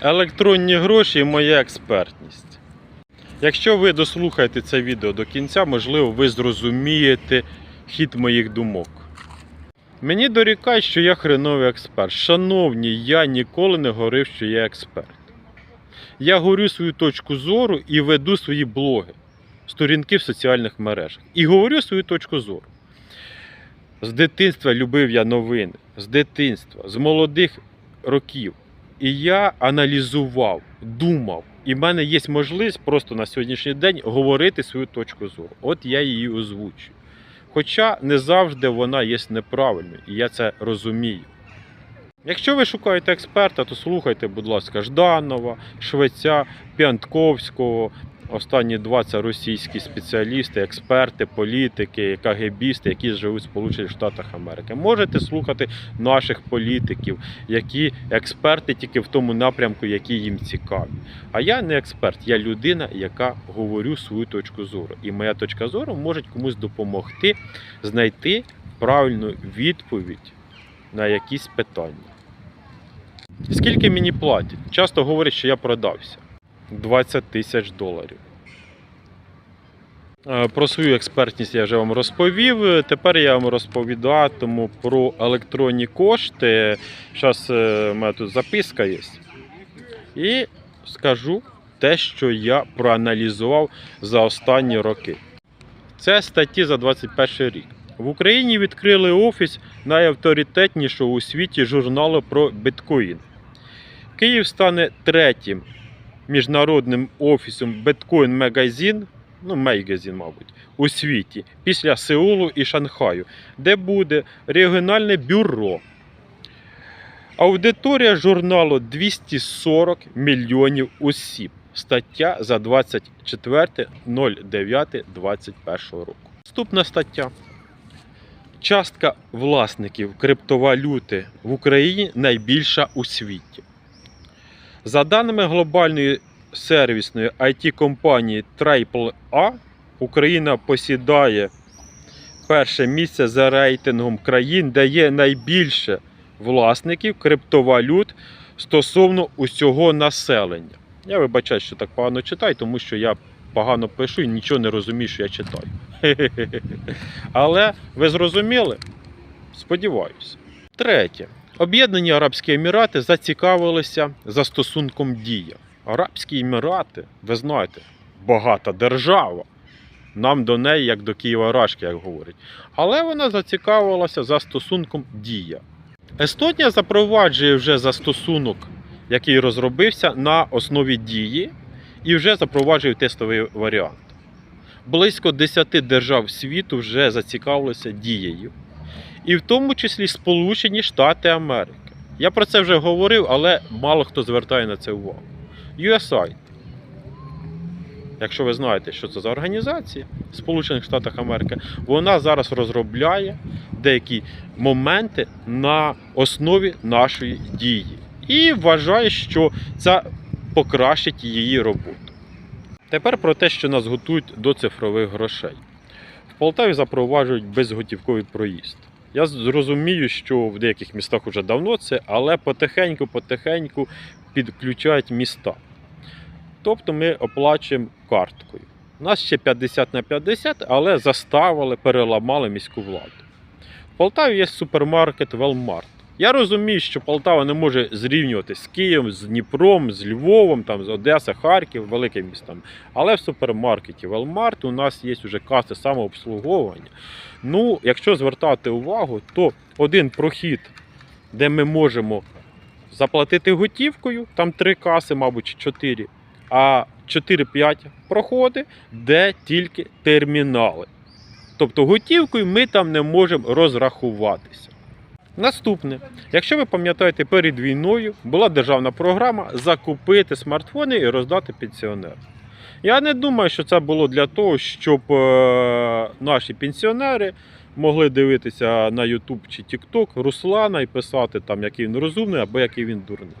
електронні гроші і моя експертність. Якщо ви дослухаєте це відео до кінця, можливо, ви зрозумієте хід моїх думок. Мені дорікають, що я хреновий експерт. Шановні, я ніколи не говорив, що я експерт. Я говорю свою точку зору і веду свої блоги, сторінки в соціальних мережах. І говорю свою точку зору. З дитинства любив я новини, з дитинства, з молодих років. І я аналізував, думав. І в мене є можливість просто на сьогоднішній день говорити свою точку зору. От я її озвучую. Хоча не завжди вона є неправильною, і я це розумію. Якщо ви шукаєте експерта, то слухайте, будь ласка, Жданова, Швеця, П'янтковського. Останні два це російські спеціалісти, експерти, політики, КГБісти, які живуть в Сполучених Штатах Америки. Можете слухати наших політиків, які експерти тільки в тому напрямку, який їм цікаві. А я не експерт, я людина, яка говорю свою точку зору. І моя точка зору може комусь допомогти знайти правильну відповідь на якісь питання. Скільки мені платять? Часто говорять, що я продався. 20 тисяч доларів. Е, Про свою експертність я вже вам розповів. Е, Тепер я вам розповідатиму про електронні кошти. Зараз у мене тут записка є. І скажу те, що я проаналізував за останні роки. Це статті за 21 рік. В Україні відкрили офіс найавторитетнішого у світі журналу про біткоін. Київ стане третім міжнародним офісом Bitcoin Magazine, ну, Magazine, мабуть, у світі після Сеулу і Шанхаю, де буде регіональне бюро. Аудиторія журналу 240 мільйонів осіб. Стаття за 24.09.21 року. Наступна стаття. Частка власників криптовалюти в Україні найбільша у світі. За даними глобальної сервісної IT-компанії AAA, Україна посідає перше місце за рейтингом країн, де є найбільше власників криптовалют стосовно усього населення. Я вибачаю, що так погано читаю, тому що я погано пишу і нічого не розумію, що я читаю. Але ви зрозуміли? Сподіваюся. Третє. Об'єднані Арабські Емірати зацікавилися застосунком Дія. Арабські Емірати, ви знаєте, багата держава. Нам до неї, як до Києва Рашки, як говорять. Але вона зацікавилася застосунком Дія. Естонія запроваджує вже застосунок, який розробився на основі дії, і вже запроваджує тестовий варіант. Близько 10 держав світу вже зацікавилися дією і в тому числі Сполучені Штати Америки. Я про це вже говорив, але мало хто звертає на це увагу. USAID. Якщо ви знаєте, що це за організація в Сполучених Штатах Америки, вона зараз розробляє деякі моменти на основі нашої дії. І вважає, що це покращить її роботу. Тепер про те, що нас готують до цифрових грошей. В Полтаві запроваджують безготівковий проїзд. Я зрозумію, що в деяких містах вже давно це, але потихеньку-потихеньку підключають міста. Тобто ми оплачуємо карткою. У нас ще 50 на 50, але заставили, переламали міську владу. В Полтаві є супермаркет Велмарт. Я розумію, що Полтава не може зрівнюватися з Києвом, з Дніпром, з Львовом, там, з Одеса, Харків, великим містом. Але в супермаркеті Велмарт у нас є вже каси самообслуговування. Ну, якщо звертати увагу, то один прохід, де ми можемо заплатити готівкою, там три каси, мабуть, чотири, а 4-5 проходи, де тільки термінали. Тобто готівкою ми там не можемо розрахуватися. Наступне, якщо ви пам'ятаєте, перед війною була державна програма закупити смартфони і роздати пенсіонерам. Я не думаю, що це було для того, щоб е, наші пенсіонери могли дивитися на YouTube чи TikTok Руслана і писати, там, який він розумний або який він дурний.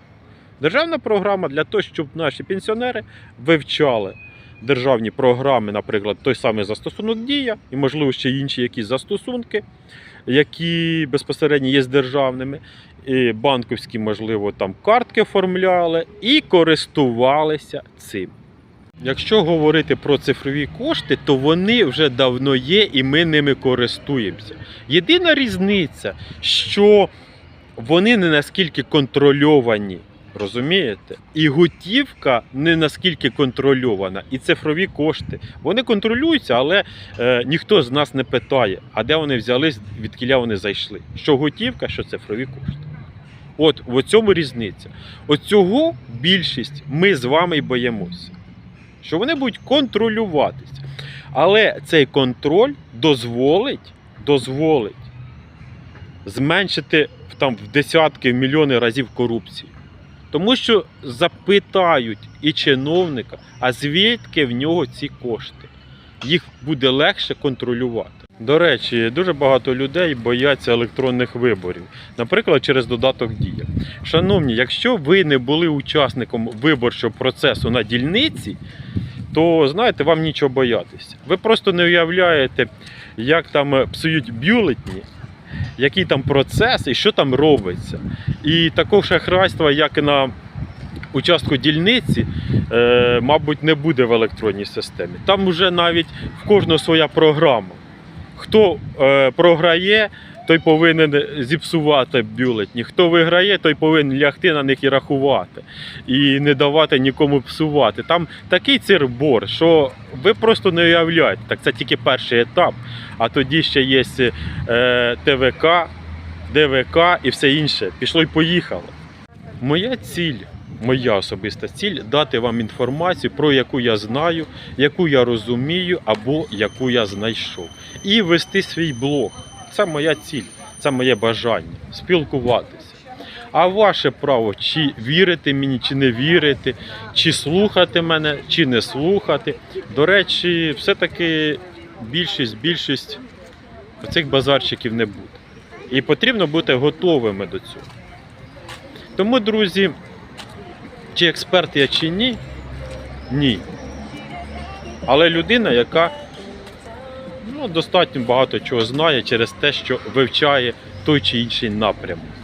Державна програма для того, щоб наші пенсіонери вивчали державні програми, наприклад, той самий застосунок Дія і, можливо, ще інші якісь застосунки, які безпосередньо є державними, і банківські, можливо, там картки оформляли і користувалися цим. Якщо говорити про цифрові кошти, то вони вже давно є і ми ними користуємося. Єдина різниця, що вони не наскільки контрольовані. Розумієте? І готівка не наскільки контрольована, і цифрові кошти. Вони контролюються, але е, ніхто з нас не питає, а де вони взялись, відкіля вони зайшли. Що готівка, що цифрові кошти. От в цьому різниця. От цього більшість ми з вами й боїмося. Що вони будуть контролюватися. Але цей контроль дозволить, дозволить зменшити там в десятки, в мільйони разів корупцію. Тому що запитають і чиновника, а звідки в нього ці кошти. Їх буде легше контролювати. До речі, дуже багато людей бояться електронних виборів, наприклад, через додаток Дія. Шановні, якщо ви не були учасником виборчого процесу на дільниці, то знаєте, вам нічого боятися. Ви просто не уявляєте, як там псують бюлетні, який там процес і що там робиться. І такого шахрайства, як на участку дільниці, е, мабуть, не буде в електронній системі. Там вже навіть в кожного своя програма. Хто е, програє, той повинен зіпсувати бюлетні. Хто виграє, той повинен лягти на них і рахувати, і не давати нікому псувати. Там такий цирбор, що ви просто не уявляєте. Так це тільки перший етап, а тоді ще є е, ТВК, ДВК і все інше. Пішло й поїхало. Моя ціль, моя особиста ціль дати вам інформацію, про яку я знаю, яку я розумію або яку я знайшов. І вести свій блог. Це моя ціль, це моє бажання спілкуватися. А ваше право, чи вірити мені, чи не вірити, чи слухати мене, чи не слухати. До речі, все-таки більшість, більшість цих базарчиків не буде. І потрібно бути готовими до цього. Тому, друзі, чи експерт я чи ні? Ні. Але людина, яка ну, достатньо багато чого знає через те, що вивчає той чи інший напрямок.